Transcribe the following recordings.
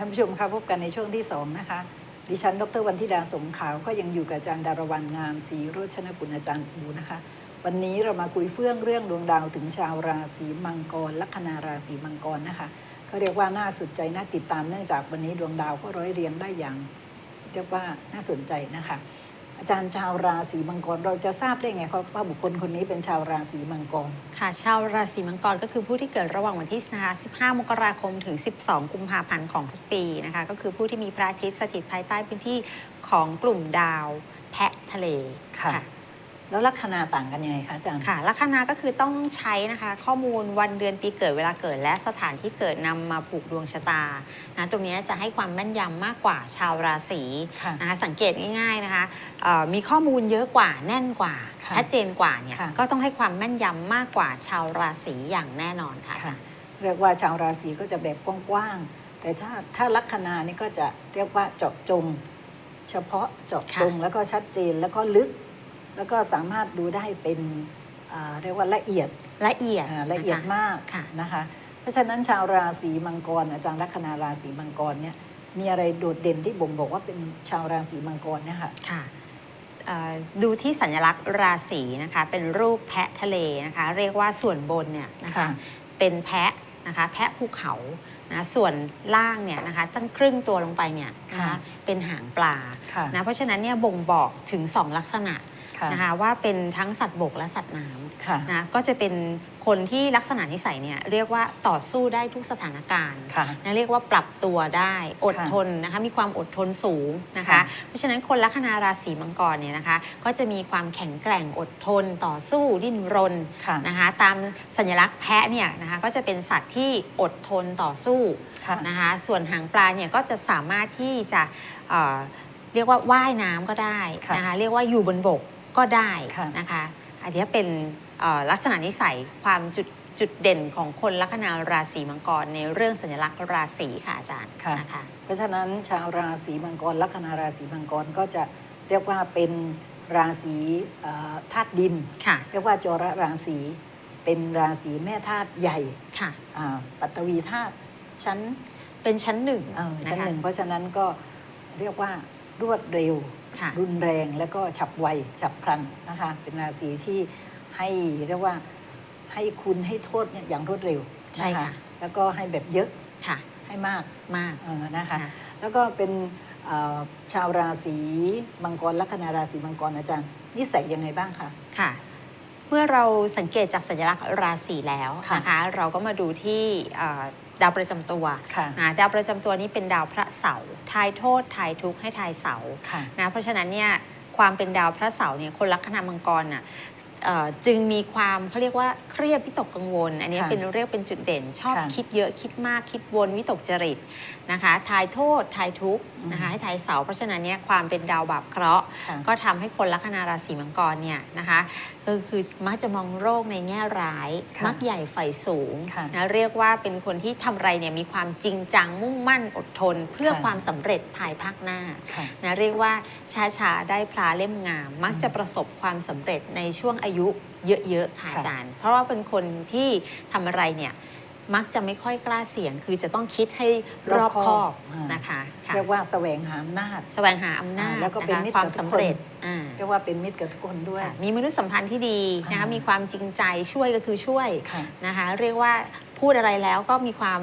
ท่านผู้ชมคะพบกันในช่วงที่สองนะคะ ดิฉัน ดรวันธิดาสงขาว ก็ยังอยู่กับอาจารย์ดารวันงามศรีโรชนกุลอาจารย์อูนะคะ วันนี้เรามาคุยเฟื่องเรื่องดวงดาวถึงชาวราศีมังกร ลัคนาราศีมังกรนะคะเขาเรียกว่าน่าสนใจน่าติดตามเนื่องจากวันนี้ดวงดาวก็ร้อยเรียงได้อย่าง เรียกว่าน่าสนใจนะคะ อาจารย์ชาวราศีมังกรเราจะทราบได้ไงครับว่าบุคคลคนนี้เป็นชาวราศีมังกร ค่ะชาวราศีมังกรก็คือผู้ที่เกิดระหว่างวันที่นะคะ15 มกราคมถึง 12 กุมภาพันธ์ของทุกปีนะคะก็คือผู้ที่มีพระอาทิตย์สถิตภายใต้พื้นที่ของกลุ่มดาวแพะทะเลค่ะ แล้วลัคนาต่างกันยังไงคะอาจารย์ ค่ะลัคนาก็คือต้องใช้นะคะ ข้อมูลวันเดือนปีเกิดเวลาเกิด และสถานที่เกิดนำมาผูกดวงชะตานะตรงนี้จะให้ความแม่นยำมากกว่าชาวราศีค่ะนะคะสังเกตง่ายๆนะคะเอ่อมีข้อมูลเยอะกว่าแน่นกว่า ค่ะชัดเจนกว่าเนี่ยค่ะ ก็ต้องให้ความแม่นยำมากกว่าชาวราศีอย่างแน่นอนค่ะอาจาค่ะรย์เรียกว่าชาวราศีก็จะแบบกว้างๆ แต่ถ้าถ้าลัคนานี่ก็จะเรียกว่าเจาะจง เฉพาะเจาะจงแล้วก็ชัดเจนแล้วก็ลึก แล้วก็สามารถดูได้เป็นอ่าเรียกว่าละเอียดละเอียดอ่าละเอียดนคมากค่ะนะคะเพราะฉะนั้นชาวราศีมังกร อาจารย์ลัคนาราศีมังกรเนี่ยมีอะไรโดดเด่นที่บ่งบอกว่าเป็นชาวราศีมังกรเนี่ยค่ะค่ะเอ่อดูที่สัญลักษณ์ราศีนะคะเป็นรูปแพะทะเลนะคะ เรียกว่าส่วนบนเนี่ยนะคะค่ะเป็นแพะนะคะแพะภูเขานะส่วนล่างเนี่ยนะคะตั้งครึ่งตัวลงไปเนี่ยนะคะค่ะเป็นหางปลาค่ะนะเพราะฉะนั้นเนี่ยบ่งบอกถึง 2 ลักษณะ ค่ะนะคะว่าเป็นทั้งสัตว์บกและสัตว์น้ค่ะำนะก็จะเป็นคนที่ลักษณะนิสัยเนี่ยเรียกว่าต่อสู้ได้ทุกสถานการณ์ ค่ะ นะเรียกว่าปรับตัวได้อดค่ะทนนะคะมีความอดทนสูงนะคะ ค่ะเพราะฉะนั้นคนลัคนาราศีมังกรเนี่ยนะคะ ก็จะมีความแข็งแกร่งอดทนต่อสู้ดิ้นรนค่ะ นะคะ ตามสัญลักษณ์แพะเนี่ยนะคะก็จะเป็นสัตว์ที่อดทนต่อสู้ค่ะ นะคะ ส่วนหางปลาเนี่ยก็จะสามารถที่จะเอ่อเรียกว่าว่ายน้ำก็ได้ค่ะนะคะเรียกว่าอยู่บนบก ก็ได้ค่ะนะคะอันนี้เป็นเอ่อลักษณะนิสัยความจุดจุดเด่นของคนลัคนาราศีมังกรในเรื่องสัญลักษณ์ราศีค่ะอาจารย์ค่ะนะคะเพราะฉะนั้นชาวราศีมังกรลัคนาราศีมังกรก็จะเรียกว่าเป็นราศีเอ่อธาตุดินค่ะเรียกว่าจรราศีเป็นราศีแม่ธาตุใหญ่ค่ะอ่าปัตตวีธาตุชั้นเป็นชั้นหนึ่งเอ่อชั้นนะคะหนึ่งเพราะฉะนั้นก็เรียกว่ารวดเร็วค่ะ รุนแรงแล้วก็ฉับไวฉับพลันนะคะ เป็นราศีที่ให้เรียกว่าให้คุณให้โทษเนี่ยอย่างรวดเร็วใช่นค่ะแล้วก็ให้แบบเยอะค่ะ ให้มากมากเออนะคะค่ะแล้วก็เป็นเอ่อชาวราศีมังกรลัคนาราศีมังกรอาจารย์นิสัยยังไงบ้างคะค่ะ เมื่อเราสังเกตจากสัญลักษณ์ราศีแล้วค่ะนะคะ เราก็มาดูที่เอ่อ ดาวประจำตัวค่ะนะดาวประจำตัวนี้เป็นดาวพระเสาร์ทายโทษทายทุกข์ให้ทายเสาร์ค่ะนะเพราะฉะนั้นเนี่ยความเป็นดาวพระเสาร์เนี่ยคนลัคนามังกรน่ะเอ่อจึงมีความเขาเรียกว่าเครียดวิตกกังวล อันนี้ค่ะเป็นเรียกเป็นจุดเด่น ชอบค่ะคิดเยอะคิดมากคิดวนวิตกจริตนะคะทายโทษทายทุกข์นะคะอืมให้ทายเสาร์เพราะฉะนั้นเนี่ยความเป็นดาวบาปเคราะห์ค่ะก็ทำให้คนลัคนาราศีมังกรเนี่ยนะคะ ก็คือมักจะมองโรคในแง่ร้าย ค่ะมักใหญ่ไฟสูงค่ะนะเรียกว่าเป็นคนที่ทำอะไรเนี่ยมีความจริงจังมุ่งมั่นอดทน เพื่อค่ะ ความสำเร็จภายภาคหน้า ค่ะ นะเรียกว่าช้าๆได้พลาเล่มงาม มักจะประสบความสำเร็จในช่วงอายุเยอะๆค่ะค่ะอาจารย์ เพราะว่าเป็นคนที่ทำอะไรเนี่ยมักจะไม่ค่อยกล้าเสี่ยง คือจะต้องคิดให้รอบคอบอ่านนะคะ ค่ะเรียกว่าแสวงหาอำนาจ แสวงหาอำนาจอ่าแล้วก็เป็นนะคะมิตรความกับทุกคนสำเร็จอ่า เรียกว่าเป็นมิตรกับทุกคนด้วย ค่ะมีมนุษยสัมพันธ์ที่ดีนะคะอ่ามี มีความจริงใจช่วยก็คือช่วยค่ะนะคะ เรียกว่าพูดอะไรแล้วก็มีความ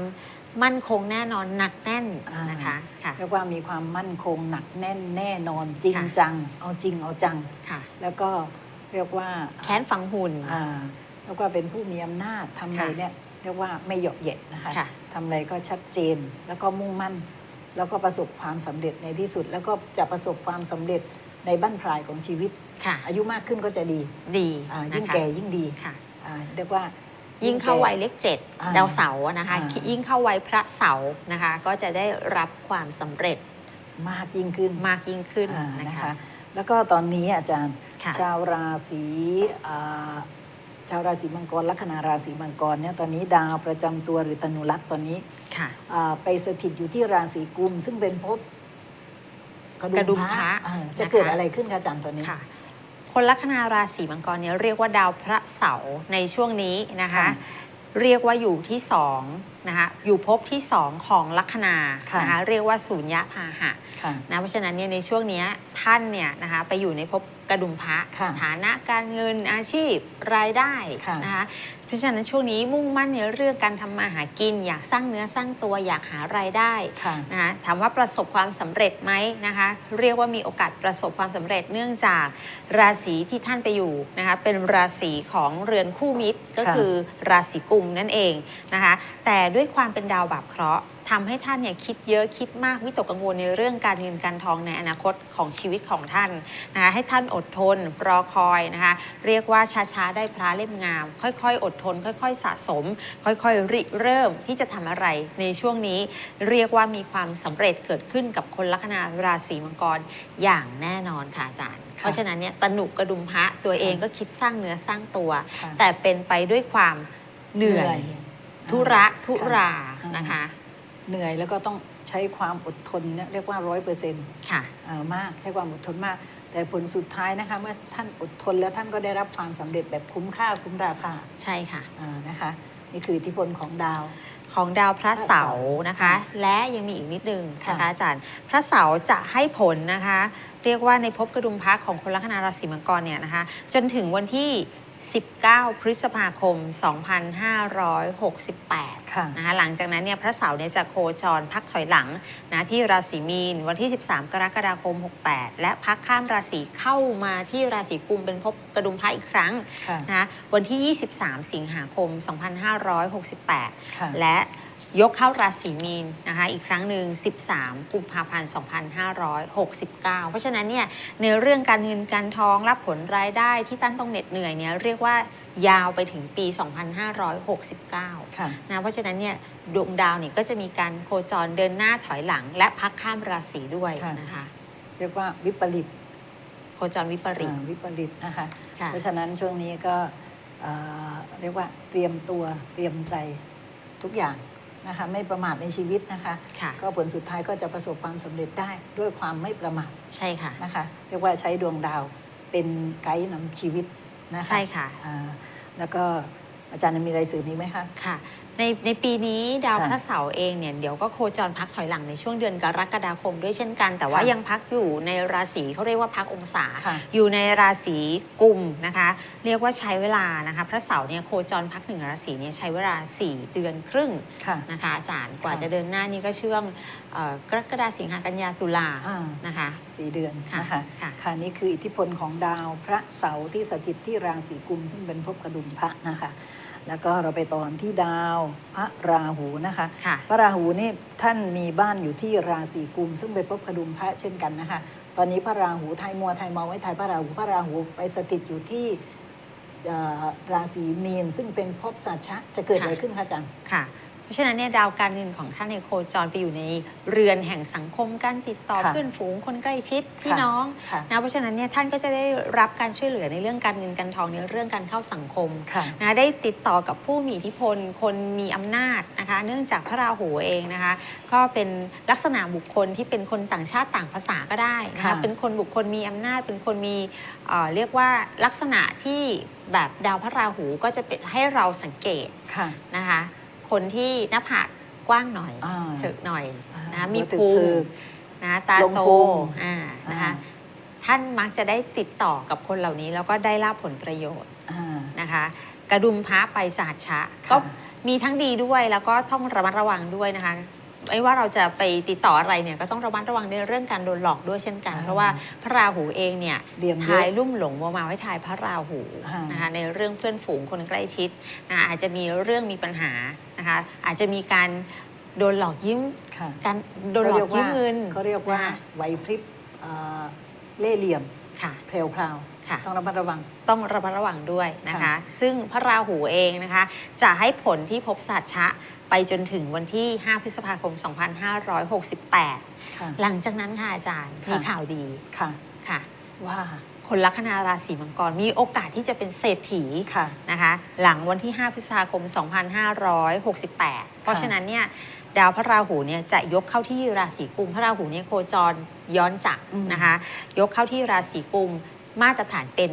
มั่นคงแน่นอนหนักแน่นอ่านนะคะค่ะ เรียกว่ามีความมั่นคงหนักแน่นแน่นอนจริงค่ะ จัง เอาจริงเอาจัง ค่ะแล้วก็เรียกว่าแค้นฝังหุ่น อ่าแล้วก็เป็นผู้มีอำนาจทำอะไรค่ะเนี่ยเรียกว่าไม่เหยาะเหย็ดนะคะค่ะ ทำอะไรก็ชัดเจนแล้วก็มุ่งมั่น แล้วก็ประสบความสำเร็จในที่สุด แล้วก็จะประสบความสำเร็จในบั้นปลายของชีวิตค่ะอายุมากขึ้นก็จะดีดีอ่านะคะยิ่งแก่ยิ่งดีค่ะอ่าเรียกว่ายิ่ยิ่งเข้าวัยเลขเจ็ดอ่าดาวเสาร์อะนะคะอ่ายิ่งเข้าวัยพระเสาร์นะคะ ก็จะได้รับความสำเร็จมากยิ่งขึ้นมากยิ่งขึ้นอ่านะนะคะคะ แล้วก็ตอนนี้อาจารย์ค่ะชาวราศีอ่า ชาวราศีมังกรลัคนาราศีมังกรเนี่ยตอนนี้ดาวประจำตัวหรือตนุรักษ์ตอนนี้ค่ะอ่าไปสถิตอยู่ที่ราศีกุม ซึ่งเป็นภพกระกระดุดุมมพพระระอ่าจะนะคะเกิดอะไรขึ้นคะอาจารย์ตอนนี้ค่ะคนลัคนาราศีมังกรเนี่ยเรียกว่าดาวพระเสาร์ในช่วงนี้นะคะค่ะเรียกว่าอยู่ที่สองนะคะอยู่ภพที่สองของลัคนาค่ะนะคะเรียกว่าสูญญะพาหะค่ะนะเพราะฉะนั้นเนี่ยในช่วงเนี้ยท่านเนี่ยนะคะไปอยู่ในภพ กระดุมพระ ค่ะฐานะการเงินอาชีพรายได้ค่ะนะคะเพราะฉะนั้นช่วงนี้มุ่งมั่นในเรื่องการทำมาหากิน อยากสร้างเนื้อสร้างตัวอยากหารายได้ค่ะนะคะถามว่าประสบความสำเร็จไหมนะคะ เรียกว่ามีโอกาสประสบความสำเร็จเนื่องจากราศีที่ท่านไปอยู่นะคะเป็นราศีของเรือนคู่มิตรก็ค่ะคือราศีกุมนั่นเองนะคะ แต่ด้วยความเป็นดาวบาปเคราะห์ทำให้ท่านเนี่ยคิดเยอะคิดมากวิตกกังวลในเรื่องการเงินการทองในอนาคตของชีวิตของท่านนะคะให้ท่านอดทนรอคอยนะคะเรียกว่าช้าๆได้พระเล่มงาม ค่อยๆ อดทน ค่อยๆ สะสม ค่อยๆริเริ่มที่จะทำอะไรในช่วงนี้เรียกว่ามีความสำเร็จเกิดขึ้นกับคนลัคนาราศีมังกรอย่างแน่นอนค่ะอาจารย์ เพราะฉะนั้นเนี่ยตนุกกระดุมพระตัวเองก็คิดสร้างเนื้อสร้างตัวค่ะแต่เป็นไปด้วยความเหนื่อยธุระทุราค่ะนะคะ เหนื่อยแล้วก็ต้องใช้ความอดทนเนี่ยเรียกว่าร้อยเปอร์เซ็นต์ค่ะมากใช้ความอดทนมาก แต่ผลสุดท้ายนะคะ เมื่อท่านอดทนแล้วท่านก็ได้รับความสำเร็จแบบคุ้มค่าคุ้มราคาใช่ค่ะอ่านะคะ นี่คืออิทธิพลของดาวของดาวพระเสาร์นะคะค่ะและยังมีอีกนิดนึงนะค่ะคะอาจารย์พระเสาร์จะให้ผลนะคะ เรียกว่าในภพกระดุมพระของคนลัคนาราศีมังกรเนี่ยนะคะ จนถึงวันที่ 19 พฤษภาคม 2568ค่ะนะคะหลังจากนั้นเนี่ยพระเสาร์เนี่ยจะโคจรพักถอยหลังนะที่ราศีมีนวันที่ 13 กรกฎาคม 68 และพักข้ามราศีเข้ามาที่ราศีกุมเป็นภพกระดุมพระอีกครั้งค่ะนะวันที่ 23 สิงหาคม 2568ค่ะและ ยกเข้าราศีมีนนะคะอีกครั้งหนึ่ง 13 กุมภาพันธ์ 2569 เพราะฉะนั้นเนี่ยในเรื่องการเงินการทองรับผลรายได้ที่ตั้นต้องเหน็ดเหนื่อยเนี่ยเรียกว่ายาวไปถึงปี 2569ค่ะนะเพราะฉะนั้นเนี่ยดวงดาวเนี่ยก็จะมีการโคจรเดินหน้าถอยหลัง และพักข้ามราศีด้วยค่ะนะคะ เรียกว่าวิปริตโคจรวิปริตอ่าวิปริตนะคะค่ะเพราะฉะนั้นช่วงนี้ก็เอ่อเรียกว่าเตรียมตัวเตรียมใจทุกอย่าง นะคะไม่ประมาทในชีวิตนะคะ ค่ะ ก็ผลสุดท้ายก็จะประสบความสำเร็จได้ด้วยความไม่ประมาทใช่ค่ะ นะคะ เรียกว่าใช้ดวงดาวเป็นไกด์นำชีวิตนะคะใช่ค่ะ อ่าแล้วก็อาจารย์มีอะไรเสริมอีกไหมคะ ค่ะ ในในปีนี้ดาวค่ะพระเสาร์เองเนี่ยเดี๋ยวก็โคจรพักถอยหลังในช่วงเดือนกรกฎาคมด้วยเช่นกัน แต่ว่าค่ะยังพักอยู่ในราศีเขาเรียกว่าพักองศาค่ะอยู่ในราศีกุมนะคะ เรียกว่าใช้เวลานะคะ พระเสาร์เนี่ยโคจรพักหนึ่งราศีเนี่ยใช้เวลา 4 เดือนครึ่งค่ะนะคะอาจารย์กว่าค่ะจะเดินหน้านี่ก็ช่วงเอ่อกรกฎาสิงหากันยาตุลาอ่านะคะสี่เดือนค่ะนะคะค่ะค่ะนี่คืออิทธิพลของดาวพระเสาร์ที่สถิตที่ราศีกุมซึ่งเป็นภพกระดุมพระนะคะ แล้วก็เราไปตอนที่ดาวพระราหูนะคะค่ะพระราหูนี่ท่านมีบ้านอยู่ที่ราศีกุม ซึ่งเป็นภพกระดุมพระเช่นกันนะคะ ตอนนี้พระราหูไทยมัวไทยเมาไว้ไทยพระราหูพระราหูไปสถิตอยู่ที่เอ่อราศีมีนซึ่งเป็นภพสัชชะจะเกิดอะไรขึ้นคะอาจารย์ค่ะ เพราะฉะนั้นเนี่ยดาวการเงินของท่านในยโคจรไปอยู่ในเรือนแห่งสังคมการติดต่อค่ะเพื่อนฝูงคนใกล้ชิดพี่ค่ะน้องค่ะ นะเพราะฉะนั้นเนี่ยท่านก็จะได้รับการช่วยเหลือในเรื่องการเงินการทองในเรื่องการเข้าสังคม ค่ะ นะได้ติดต่อกับผู้มีอิทธิพล คนมีอำนาจนะคะ เนื่องจากพระราหูเองนะคะ ก็เป็นลักษณะบุคคลที่เป็นคนต่างชาติต่างภาษาก็ได้นะค่ะคะเป็นคนบุคคลมีอำนาจ เป็นคนมีเอ่อเรียกว่าลักษณะที่แบบดาวพระราหูก็จะเป็นให้เราสังเกตค่ะ นะคะ คนที่หน้าผากกว้างหน่อยอ่าถึกหน่อยอ่านะหัวมีถึกพุงถึกนะตาลงโตพุง อ่านะคะอ่าท่านมักจะได้ติดต่อกับคนเหล่านี้ แล้วก็ได้รับผลประโยชน์อ่า นะคะ กระดุมพระไปสหัชชะ ค่ะ ก็มีทั้งดีด้วยแล้วก็ต้องระมัดระวังด้วยนะคะ ไม่ว่าเราจะไปติดต่ออะไรเนี่ยก็ต้องระมัดระวังในเรื่องการโดนหลอกด้วยเช่นกันอ่าเพราะว่าพระราหูเองเนี่ยเหลี่ยมเยทายอะลุ่มหลงมัวเมาให้ทายพระราหูอ่านนะคะในเรื่องเพื่อนฝูงคนใกล้ชิดนะอาจจะมีเรื่องมีปัญหานะคะอาจจะมีการโดนหลอกยืมค่ะการโดนหลอกยืมเงินเขาเรียกว่านะไหวพริบเอ่อเล่ห์เหลี่ยม ค่ะ เพลวพราวค่ะ ต้องระมัดระวัง ต้องระมัดระวังด้วยนะคะ ค่ะ ซึ่งพระราหูเองนะคะ จะให้ผลที่พบสัจชะไปจนถึงวันที่ 5 พฤษภาคม 2568 ค่ะ หลังจากนั้นค่ะอาจารย์ ค่ะ มีข่าวดีค่ะ ค่ะ ว่าคนลัคนาราศีมังกรมีโอกาสที่จะเป็นเศรษฐี ค่ะ นะคะหลังวันที่ 5 พฤษภาคม 2568 เพราะฉะนั้นเนี่ย ดาวพระราหูเนี่ยจะยกเข้าที่ราศีกุมพระราหูเนี่ยโคจรย้อนจักรอืมนะคะ ยกเข้าที่ราศีกุมมาตรฐานเป็น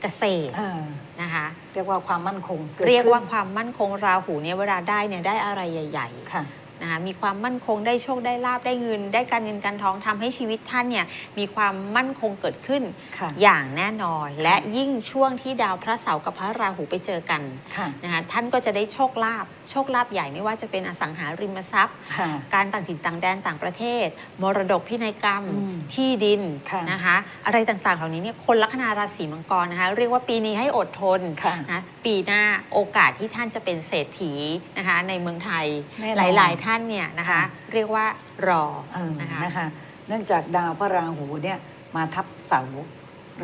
เกษตรอ่านะคะเรียกว่าความมั่นคงดเรียกว่าขึ้นความมั่นคงราหูเนี่ยเวลาได้เนี่ยได้อะไรใหญ่ๆค่ะ นะคะมีความมั่นคงได้โชคได้ลาบได้เงิน ได้การเงินการทองทำให้ชีวิตท่านเนี่ยมีความมั่นคงเกิดขึ้นค่ะอย่างแน่นอน และยิ่งช่วงที่ดาวพระเสาร์กับพระราหูไปเจอกันค่ะนะคะท่านก็จะได้โชคลาภโชคลาภใหญ่ไม่ว่าจะเป็นอสังหาริมทรัพย์ค่ะการต่างถิ่นต่างแดนต่างประเทศ มรดกพินัยกรรมอืมที่ดินค่ะนะคะอะไรต่างๆเหล่านี้เนี่ยคนลัคนาราศีมังกรนะคะเรียกว่าปีนี้ให้อดทนค่ะนะปีหน้าโอกาสที่ท่านจะเป็นเศรษฐีนะคะในเมืองไทยแน่นอนหลายๆท่านเนี่ยนะคะค่ะเรียกว่ารอเออนะคะ นะคะเนื่องจากดาวพระราหูเนี่ยมาทับเสา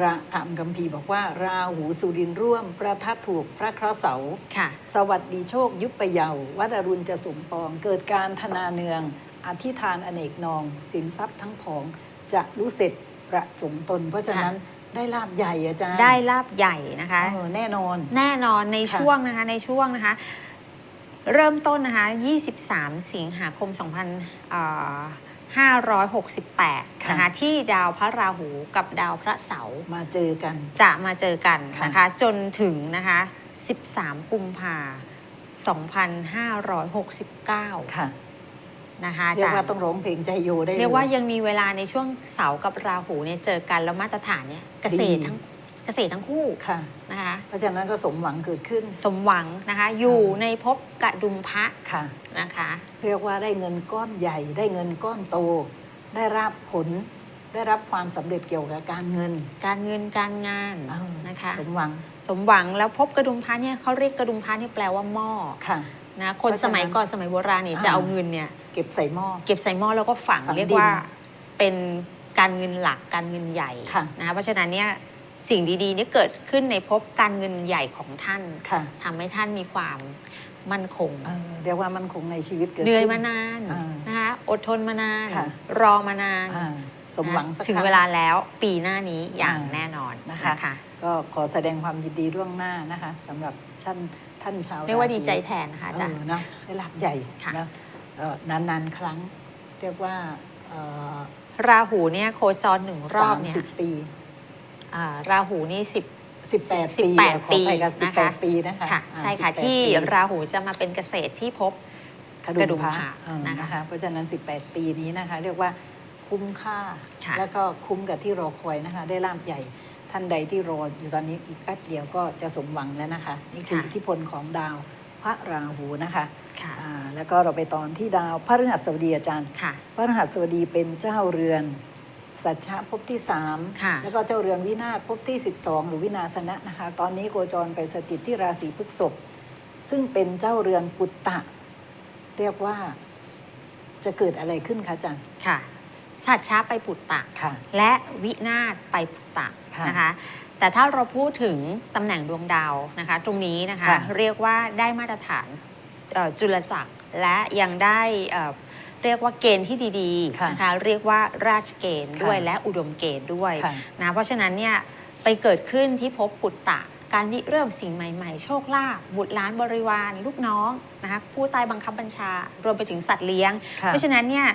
ระธรรมกัมพีร์บอกว่า ราหูสุรินทร์ร่วม ประทับถูกพระเคราะห์เสา ค่ะ สวัสดีโชคยุบไปเยาว์วัดอรุณจะสมปอง เกิดการธนาเนือง อธิษฐานอเนกนอง สินทรัพย์ทั้งผองจะรู้เสร็จประสงค์ตน เพราะฉะนั้นได้ลาบใหญ่อาจารย์ได้ลาบใหญ่นะคะ เออแน่นอน แน่นอนในค่ะช่วงนะคะในช่วงนะคะ เริ่มต้นนะคะ 23 สิงหาคม2568 นะคะที่ดาวพระราหูกับดาวพระเสาร์มาเจอกัน จะมาเจอกันค่ะนะคะ จนถึงนะคะ 13 กุมภา2569 ค่ะนะคะอาเรียจากรว่าย์ต้องร้องเพลงใจโยได้ลเรียกว่ายังมีเวลาในช่วงเสาร์กับราหูเนี่ยเจอกันแล้วมาตรฐานเนี่ยเกษตรดีทั้ง เกษตรทั้งคู่ค่ะนะคะเพราะฉะนั้นก็สมหวังเกิดขึ้น สมหวังนะคะอยู่อ่าในภพกระดุมพระค่ะนะคะ เรียกว่าได้เงินก้อนใหญ่ ได้เงินก้อนโต ได้รับผลได้รับความสำเร็จเกี่ยวกับการเงิน การเงินการงานเออนะคะสมหวังสมหวังแล้วพบกระดุมพระเนี่ยเขาเรียกกระดุมพระเนี่ยแปลว่าหม้อค่ะนะคนเพราะฉะนั้นสมัยก่อนสมัยโบราณเนี่ยอ่าจะเอาเงินเนี่ยเก็บใส่หม้อเก็บใส่หม้อแล้วก็ฝังฝังเรียกดินว่าเป็นการเงินหลักการเงินใหญ่ค่ะนะคะเพราะฉะนั้นเนี่ย สิ่งดีๆเนี่ยเกิดขึ้นในภพการเงินใหญ่ของท่านค่ะทำให้ท่านมีความมั่นคง เออเรียกว่ามันคงในชีวิตเกิดเหนื่อยขึ้มานานอ่านะคะอดทนมานาน ค่ะ รอมานานอ่าสมหวังนะสักถึงครั้ เวลาแล้วปีหน้านี้อย่างอ่าแน่นอนนะคะนะคะ ก็ขอแสดงความยินดีล่วงหน้านะคะสำหรับท่านท่านชาวเรียกว่าศีดีใจแทนนะคะอาจารย์ เออเนอะได้รับใหญ่ค่ะ นะเอ่อนานๆครั้ง เรียกว่าเอ่อราหูเนี่ยโคจรหนึ่งรอบเนี่ย สามสิบปี อ่าราหูนี่สิบสิบแปดปี18ขอไปกับปีสิบนะแปคะดปีนะคะค่ะอ่าใช่ค่ะ 18ที่ปีราหูจะมาเป็นเกษตรที่พบ กระกระดุดุมมพระพระเออนะคะนะคะเพราะฉะนั้น 18 ปีนี้นะคะ เรียกว่าคุ้มค่า ค่ะ แล้วก็คุ้มกับที่รอคอยนะคะ ได้ลาบใหญ่ท่านใดที่รออยู่ตอนนี้อีกแป๊บเดียวก็จะสมหวังแล้วนะคะ นี่คืออิทธิพลของดาวพระราหูนะคะค่ะอ่าแล้วก็เราไปตอนที่ดาวพระฤหัสบดีอาจารย์ ค่ะ พระรหัสบดีเป็นเจ้าเรือน สัจฉะภพที่ ค่ะ 3 แล้วก็เจ้าเรือนวินาศภพที่ 12 หรือวินาสนะนะคะ ตอนนี้โคจรไปสถิตที่ราศีพฤษภซึ่งเป็นเจ้าเรือนปุตตะ เรียกว่าจะเกิดอะไรขึ้นคะอาจารย์ค่ะสัตว์ช้าไปปุตตะ ค่ะ และวินาศไปปุตตะค่ะนะคะ แต่ถ้าเราพูดถึงตำแหน่งดวงดาวนะคะ ตรงนี้นะคะค่ะ เรียกว่าได้มาตรฐานเอ่อจุลจักรและยังได้เอ่อ เรียกว่าเกณฑ์ที่ดีค่ะๆนะคะเรียกว่าราชเกณฑ์ด้วยค่ะและอุดมเกณฑ์ด้วยค่ะนะเพราะฉะนั้นเนี่ยไปเกิดขึ้นที่ภพปุตตะการริเริ่มสิ่งใหม่ๆ โชคลาภบุตรหล้านบริวาร ลูกน้องนะคะผู้ใต้บังคับบัญชา รวมไปถึงสัตว์เลี้ยงค่ะเพราะฉะนั้นเนี่ย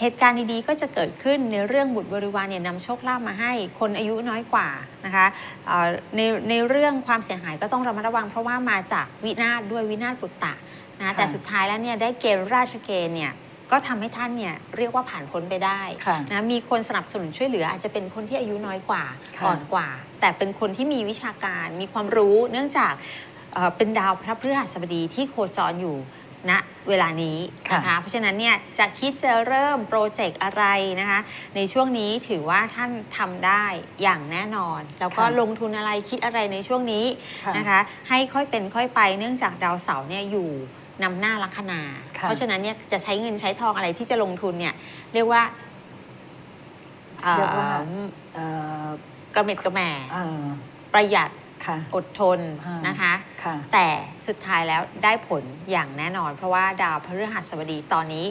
เหตุการณ์ดีๆ ก็จะเกิดขึ้นในเรื่องบุตรบริวารเนี่ยนำโชคลาภมาให้คนอายุน้อยกว่านะคะเอ่อในในเรื่องความเสียหายก็ต้องระมัดระวัง เพราะว่ามาจากวินาศด้วยวินาศปุตตะนะค่ะแต่สุดท้ายแล้วเนี่ยได้เกณฑ์ราชเกณฑ์เนี่ย ก็ทำให้ท่านเนี่ยเรียกว่าผ่านพ้นไปได้ค่ะนะมีคนสนับสนุนช่วยเหลืออาจจะเป็นคนที่อายุน้อยกว่าค่ะอ่อนกว่า แต่เป็นคนที่มีวิชาการมีความรู้เนื่องจากเอ่อเป็นดาวพระพฤหัสบดีที่โคจรอยู่ณเวลานี้นะคะเพราะฉะนั้นเนี่ยจะคิดจะเริ่มโปรเจกต์อะไรนะคะในช่วงนี้ถือว่าท่านทำได้อย่างแน่นอน แล้วก็ค่ะลงทุนอะไรคิดอะไรในช่วงนี้ค่ะนะคะให้ค่อยเป็นค่อยไปเนื่องจากดาวเสาร์เนี่ยอยู่ นำหน้าลัคนา ค่ะ เพราะฉะนั้นเนี่ยจะใช้เงินใช้ทองอะไรที่จะลงทุนเนี่ยเรียกว่าเอ่อเรียกว่าเอ่อกระเม็ดกระแหม่เอ่อประหยัดค่ะ อดทนอ่าน นะคะ ค่ะ แต่สุดท้ายแล้วได้ผลอย่างแน่นอน เพราะว่าดาวพฤหัสบดีตอนนี้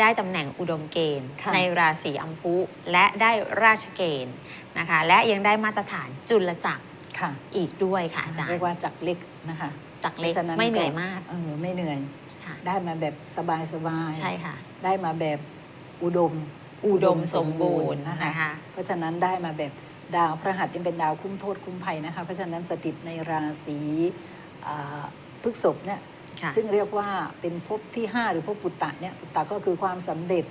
ได้ตำแหน่งอุดมเกณฑ์ ค่ะ ในราศีอัมพุและได้ราชเกณฑ์นะคะ และยังได้มาตรฐานจุลจักรค่ะอีกด้วยค่ะอาจารเรียย์ กว่าจักรเล็กนะคะ จักรเล็กพราะฉะไม่เหนื่อยมากเออไม่เหนื่อย ค่ะได้มาแบบสบายสบายๆใช่ค่ะ ได้มาแบบอุดมอุดมสมบูรณ์นะคะนะคะ เพราะฉะนั้นได้มาแบบดาวพระหัสยังเป็นดาวคุ้มโทษคุ้มภัยนะคะ เพราะฉะนั้นสถิตในราศีอ่าพฤษภเนี่ยค่ะซึ่งเรียกว่าเป็นภพที่ 5 หรือภพปุตตะเนี่ยปุตตะก็คือความสำเร็จ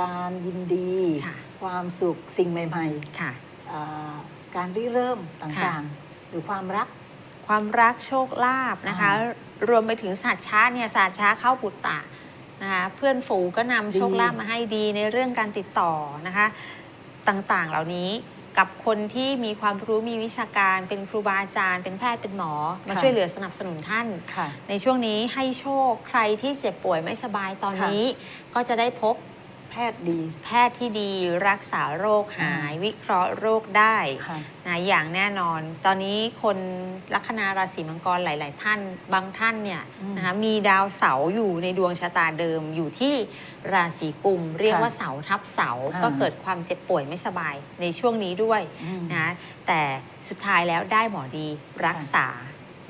การยินดีค่ะความสุขสิ่งใหม่ค่ะๆอ่าการริเริ่มต่างๆ หรือความรัก ความรักโชคลาภนะคะอ่รวมไปถึงศาสตร์ช้าเนี่ยศาสตร์ช้าเข้าปุตตะนะคะเพื่อนฝูงก็นำดีโชคลาภมาให้ดีในเรื่องการติดต่อนะคะต่างๆเหล่านี้กับคนที่มีความรู้มีวิชาการ เป็นครูบาอาจารย์ เป็นแพทย์เป็นหมอ มาช่วยเหลือสนับสนุนท่านค่ะในช่วงนี้ให้โชคใครที่เจ็บป่วยไม่สบายตอนค่ะนี้ ก็จะได้พบ แพทย์ดี แพทย์ที่ดีรักษาโรคหายอ่าวิเคราะห์โรคได้ค่ะ นะอย่างแน่นอน ตอนนี้คนลัคนาราศีมังกรหลาย ๆ ท่าน บางท่านเนี่ยอืมนะคะมีดาวเสาร์อยู่ในดวงชะตาเดิมอยู่ที่ราศีกุม เรียกค่ะว่าเสาทับเสาอ่า ก็เกิดความเจ็บป่วยไม่สบายในช่วงนี้ด้วยอืมนะแต่สุดท้ายแล้วได้หมอดีรักษา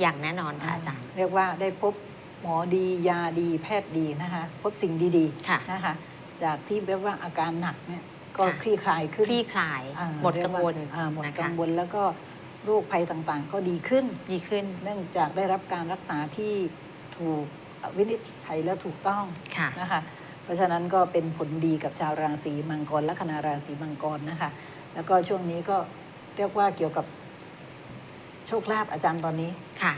อย่างแน่นอนค่ะอาจารย์เรียกว่าได้พบหมอดียาดีแพทย์ดีนะคะ พบสิ่งดีค่ะ ๆนะคะ จากที่เรียกว่าอาการหนักเนี่ยก็ค่ะคลี่คลายขึ้นคลี่คลายอ่าหมดกังวลเรียาอ่าหมดนะคะกังวลแล้วก็โรคภัยต่างๆ ก็ดีขึ้น ดีขึ้นเนื่องจากได้รับการรักษาที่ถูกวินิจฉัยและถูกต้องค่ะ นะคะ เพราะฉะนั้นก็เป็นผลดีกับชาวราศีมังกรและคณาราศีมังกรนะคะ แล้วก็ช่วงนี้ก็เรียกว่าเกี่ยวกับโชคลาภอาจารย์ตอนนี้ ค่ะ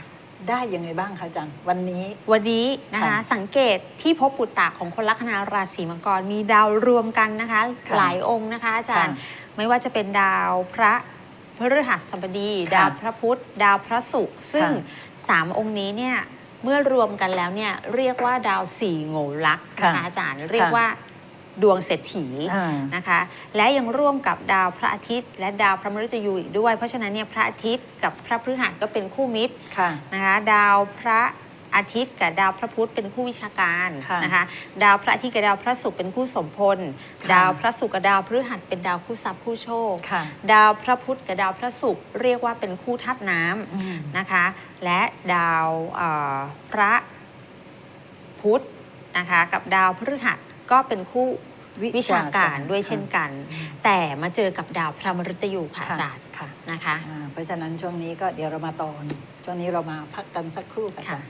ได้ยังไงบ้างคะอาจารย์วันนี้ วันนี้นะคะค่ะสังเกตที่พบปุตตะของคนลัคนาราศีมังกรมีดาวรวมกันนะคะ ค่ะหลายองค์นะคะอาจารย์ค่ไม่ว่าจะเป็นดาวพระพฤหัสบดี ค่ะดาวพระพุธดาวพระศุกร์ซึ่งค่ะสามองค์นี้เนี่ยเมื่อรวมกันแล้วเนี่ยเรียกว่าดาวสี่โง่ลักษณ์นะคะค่ะอาจารย์ เรียกว่า ดวงเศรษฐีอ่านะคะ และยังร่วมกับดาวพระอาทิตย์ และดาวพระมฤตยูอีกด้วย เพราะฉะนั้นเนี่ยพระอาทิตย์กับพระพฤหัสก็เป็นคู่มิตร ค่ะ นะคะดาวพระอาทิตย์กับดาวพระพุธเป็นคู่วิชาการค่ะนะคะดาวพระอาทิตย์กับดาวพระศุกร์เป็นคู่สมพล ค่ะ ดาวพระศุกร์กับดาวพฤหัสเป็นดาวคู่ทรัพย์คู่โชค ค่ะ ดาวพระพุธกับดาวพระศุกร์เรียกว่าเป็นคู่ธาตุน้อืมำนะคะ และดาวเอ่อพระพุธนะคะกับดาวพฤหัสก็เป็นคู่ วิชาการด้วยเช่นกันอืมแต่มาเจอกับดาวพระมฤตยูค่ะค่ะอาจารย์ค่ะนะคะอ่าเพราะฉะนั้นช่วงนี้ก็เดี๋ยวเรามาตอน ช่วงนี้เรามาพักกันสักครู่ค่ะอาค่ะจารย์